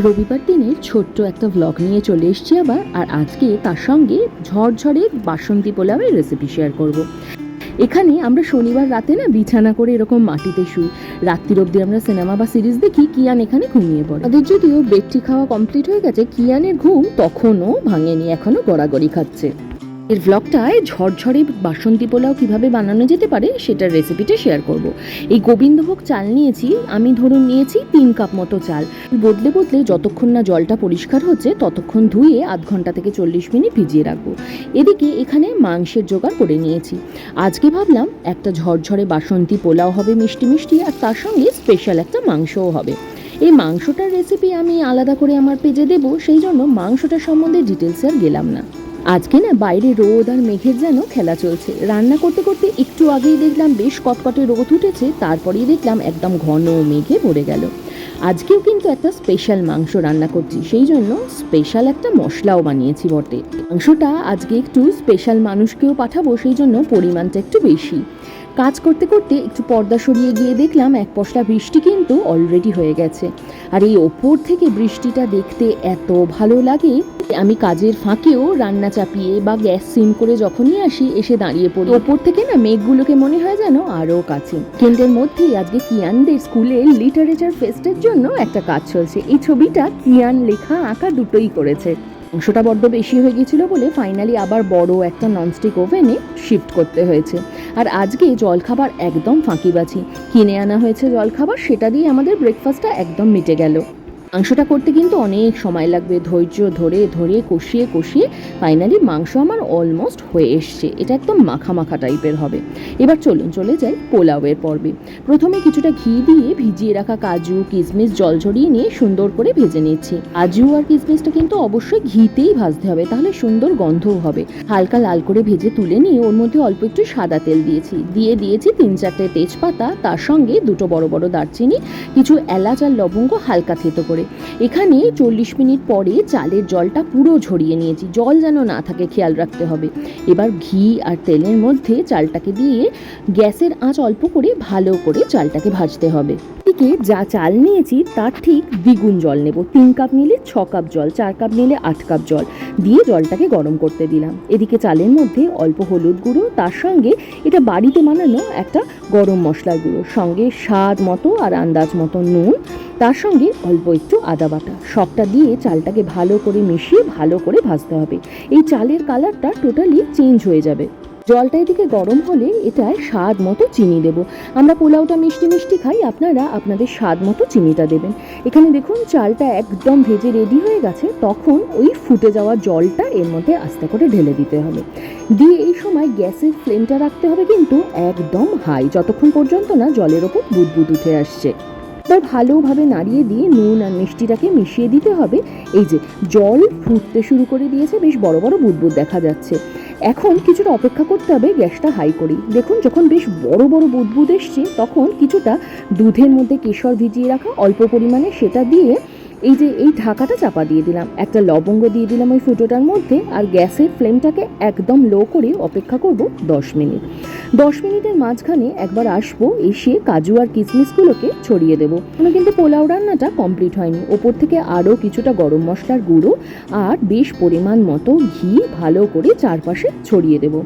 রবিবার দিনের ছোট্ট একটা ভ্লগ নিয়ে চলে এসছি আবার, আর আজকে তার সঙ্গে ঝরঝরে বাসন্তী পোলাওয়ের রেসিপি শেয়ার করব। এখানে আমরা শনিবার রাতে না বিছানা করে এরকম মাটিতে শুই। রাত্রির অব্দি আমরা সিনেমা বা সিরিজ দেখি, কিয়ান এখানে ঘুমিয়ে পড়ে। তাদের যদিও বেডটি খাওয়া কমপ্লিট হয়ে গেছে, কিয়ানের ঘুম তখনও ভাঙেনি, এখনও গড়াগড়ি খাচ্ছে। এর ব্লগটায় ঝরঝরে বাসন্তী পোলাও কীভাবে বানানো যেতে পারে সেটার রেসিপিটা শেয়ার করব। এই গোবিন্দভোগ চাল নিয়েছি, আমি ধরুন নিয়েছি তিন কাপ মতো চাল। বদলে বদলে যতক্ষণ না জলটা পরিষ্কার হচ্ছে, ততক্ষণ ধুয়ে আধ ঘণ্টা থেকে চল্লিশ মিনিট ভিজিয়ে রাখব। এদিকে এখানে মাংসের জোগাড় করে নিয়েছি। আজকে ভাবলাম একটা ঝরঝরে বাসন্তী পোলাও হবে মিষ্টি মিষ্টি, আর তার সঙ্গে স্পেশাল একটা মাংসও হবে। এই মাংসটার রেসিপি আমি আলাদা করে আমার পেজে দেবো, সেই জন্য মাংসটার সম্বন্ধে ডিটেলসে আর গেলাম না। আজকে না বাইরে রোদ আর মেঘের যেন খেলা চলছে। রান্না করতে করতে একটু আগেই দেখলাম বেশ কটকটে রোদ উঠেছে, তারপরেই দেখলাম একদম ঘন মেঘে ভরে গেল। আজকেও কিন্তু একটা স্পেশাল মাংস রান্না করছি, সেই জন্য স্পেশাল একটা মশলাও বানিয়েছি বটে। মাংসটা আজকে একটু স্পেশাল মানুষকেও পাঠাবো, সেই জন্য পরিমাণটা একটু বেশি। কাজ করতে করতে একটু পর্দা সরিয়ে গিয়ে দেখলাম এক পশলা বৃষ্টি কিন্তু অলরেডি হয়ে গেছে। আর এই ওপর থেকে বৃষ্টিটা দেখতে এত ভালো লাগে আমি কাজের ফাঁকেও রান্না চাপিয়ে বা গ্যাস সিম করে যখনই আসি এসে দাঁড়িয়ে পড়ি। ওপর থেকে না মেঘগুলোকে মনে হয় যেন আরও কাছে। কেন্দ্রের মধ্যেই আজকে কিয়ানদের স্কুলে লিটারেচার ফেস্টের জন্য একটা কাজ চলছে। এই ছবিটা কিয়ান লেখা আঁকা দুটোই করেছে। অংশটা বড্ড বেশি হয়ে গেছিল বলে ফাইনালি আবার বড় একটা ননস্টিক ওভেনে শিফট করতে হয়েছে। আর আজকে জলখাবার একদম ফাঁকিবাছি কিনে আনা হয়েছে জলখাবার, সেটা দিয়ে আমাদের ব্রেকফাস্টটা একদম মিটে গেল। মাংসটা করতে কিন্তু অনেক সময় লাগবে। ধৈর্য ধরে ধরে কষিয়ে কষিয়ে ফাইনালি মাংস আমার অলমোস্ট হয়ে এসছে। এটা একদম মাখা মাখা টাইপের হবে। এবার চলুন, চলে যাই পোলাওয়ের পর্বে। প্রথমে কিছুটা ঘি দিয়ে ভিজিয়ে রাখা কাজু কিশমিশ জল ঝরিয়ে নিয়ে সুন্দর করে ভেজে নিচ্ছি। কাজু আর কিশমিশটা কিন্তু অবশ্যই ঘিতেই ভাজতে হবে, তাহলে সুন্দর গন্ধও হবে। হালকা লাল করে ভেজে তুলে নিয়ে ওর মধ্যে অল্প একটু সাদা তেল দিয়েছি। দিয়ে দিয়েছি তিন চারটে তেজপাতা, তার সঙ্গে দুটো বড় বড় দারচিনি, কিছু এলাচ আর লবঙ্গ হালকা থেতো করে এখানে চল্লিশ মিনিট পরে চালের জলটা পুরো ঝরিয়ে নিয়েছি। জল যেন না থাকে, খেয়াল রাখতে হবে। এবার ঘি আর তেলের মধ্যে চালটাকে দিয়ে গ্যাসের আঁচ অল্প করে ভালো করে চালটাকে ভাজতে হবে। এদিকে যা চাল নিয়েছি, তার ঠিক দ্বিগুণ জল নেব। তিন কাপ নিলে ছ কাপ জল, চার কাপ নিলে আট কাপ জল দিয়ে জলটাকে গরম করতে দিলাম। এদিকে চালের মধ্যে অল্প হলুদ গুঁড়ো, তার সঙ্গে এটা বাড়িতে বানানো একটা গরম মশলার গুঁড়ো। সঙ্গে স্বাদ মতো আর আন্দাজ মতো নুন তার সঙ্গে অল্প একটু আদা বাটা। সবটা দিয়ে চালটাকে ভালো করে মিশিয়ে ভালো করে ভাজতে হবে। এই চালের কালারটা টোটালি চেঞ্জ হয়ে যাবে। জলটা এদিকে গরম হলে এটায় স্বাদ মতো চিনি দেব। আমরা পোলাওটা মিষ্টি মিষ্টি খাই, আপনারা আপনাদের স্বাদ মতো চিনিটা দেবেন। এখানে দেখুন, চালটা একদম ভেজে রেডি হয়ে গেছে। তখন ওই ফুটে যাওয়া জলটা এর মধ্যে আস্তে করে ঢেলে দিতে হবে। দিয়ে এই সময় গ্যাসের ফ্লেমটা রাখতে হবে কিন্তু একদম হাই যতক্ষণ পর্যন্ত না জলের ওপর বুদবুদ উঠে আসছে। এবার ভালোভাবে নাড়িয়ে দিয়ে নুন আর মিষ্টিটাকে মিশিয়ে দিতে হবে। এই যে, জল ফুটতে শুরু করে দিয়েছে, বেশ বড় বড় বুদবুদ দেখা যাচ্ছে। এখন কিছুটা অপেক্ষা করতে হবে গ্যাসটা হাই করি দেখুন, যখন বেশ বড় বড় বুদবুদ এসছে, তখন কিছুটা দুধের মধ্যে কেশর ভিজিয়ে রাখা, অল্প পরিমাণে সেটা দিয়ে এই যে, এই ঢাকাটা চাপা দিয়ে দিলাম। একটা লবঙ্গ দিয়ে দিলাম ওই ফুটোটার মধ্যে আর গ্যাসের ফ্লেমটাকে একদম লো করে অপেক্ষা করব দশ মিনিট। দশ মিনিটের মাঝখানে একবার আসব, এসে কাজু আর কিশমিশগুলোকে ছড়িয়ে দেবো। কিন্তু পোলাও রান্নাটা কমপ্লিট হয়নি। ওপর থেকে আরও কিছুটা গরম মশলার গুঁড়ো আর বেশ পরিমাণ মতো ঘি ভালো করে চারপাশে ছড়িয়ে দেবো।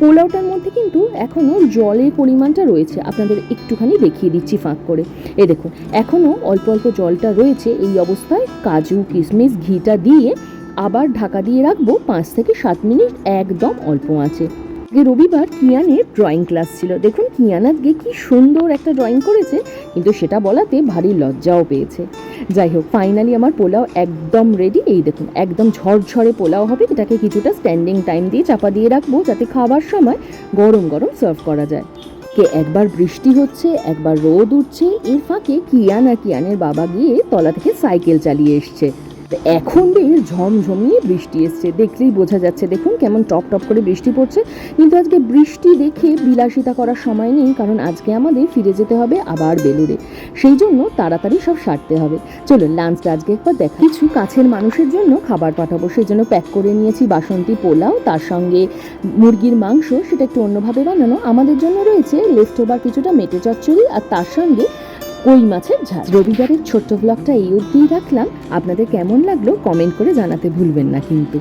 পোলাওটার মধ্যে কিন্তু এখনও জলের পরিমাণটা রয়েছে। আপনাদের একটুখানি দেখিয়ে দিচ্ছি ফাঁক করে। এ দেখুন, এখনও অল্প অল্প জলটা রয়েছে এই অবস্থায় কাজু, কিশমিশ, ঘিটা দিয়ে আবার ঢাকা দিয়ে রাখব পাঁচ থেকে সাত মিনিট, একদম অল্প আছে আজকে রবিবার কিয়ানের ড্রয়িং ক্লাস ছিল। দেখুন, কিয়ান আজকে কি সুন্দর একটা ড্রয়িং করেছে, কিন্তু সেটা বলাতে ভারী লজ্জাও পেয়েছে। যাই হোক ফাইনালি আমার পোলাও একদম রেডি এই দেখুন, একদম ঝরঝরে পোলাও হবে। এটাকে কিছুটা স্ট্যান্ডিং টাইম দিয়ে চাপা দিয়ে রাখব যাতে খাবার সময় গরম গরম সার্ভ করা যায়। কে একবার বৃষ্টি হচ্ছে, একবার রোদ উঠছে। এর ফাঁকে কিয়ান আর কিয়ানের বাবা গিয়ে তলা থেকে সাইকেল চালিয়ে এসছে। এখন বেশ ঝমঝমিয়ে বৃষ্টি এসছে। দেখলেই বোঝা যাচ্ছে, দেখুন কেমন টপ টপ করে বৃষ্টি পড়ছে। কিন্তু আজকে বৃষ্টি দেখে বিলাসিতা করার সময় নেই, কারণ আজকে আমাদের ফিরে যেতে হবে আবার বেলুড়ে। সেই জন্য তাড়াতাড়ি সব সারতে হবে। চলুন লাঞ্চটা আজকে একবার দেখা। কিছু কাছের মানুষের জন্য খাবার পাঠাবো। সেই জন্য প্যাক করে নিয়েছি বাসন্তী পোলাও, তার সঙ্গে মুরগির মাংস। সেটা একটু অন্যভাবে বানানো। আমাদের জন্য রয়েছে লেফট ওভার কিছুটা মেটে চচ্চড়ি আর তার সঙ্গে কই মাছের ঝাল? রবিবারের ছোট্ট ব্লগটা এই অবধিই রাখলাম। আপনাদের কেমন লাগল কমেন্ট করে জানাতে ভুলবেন না কিন্তু।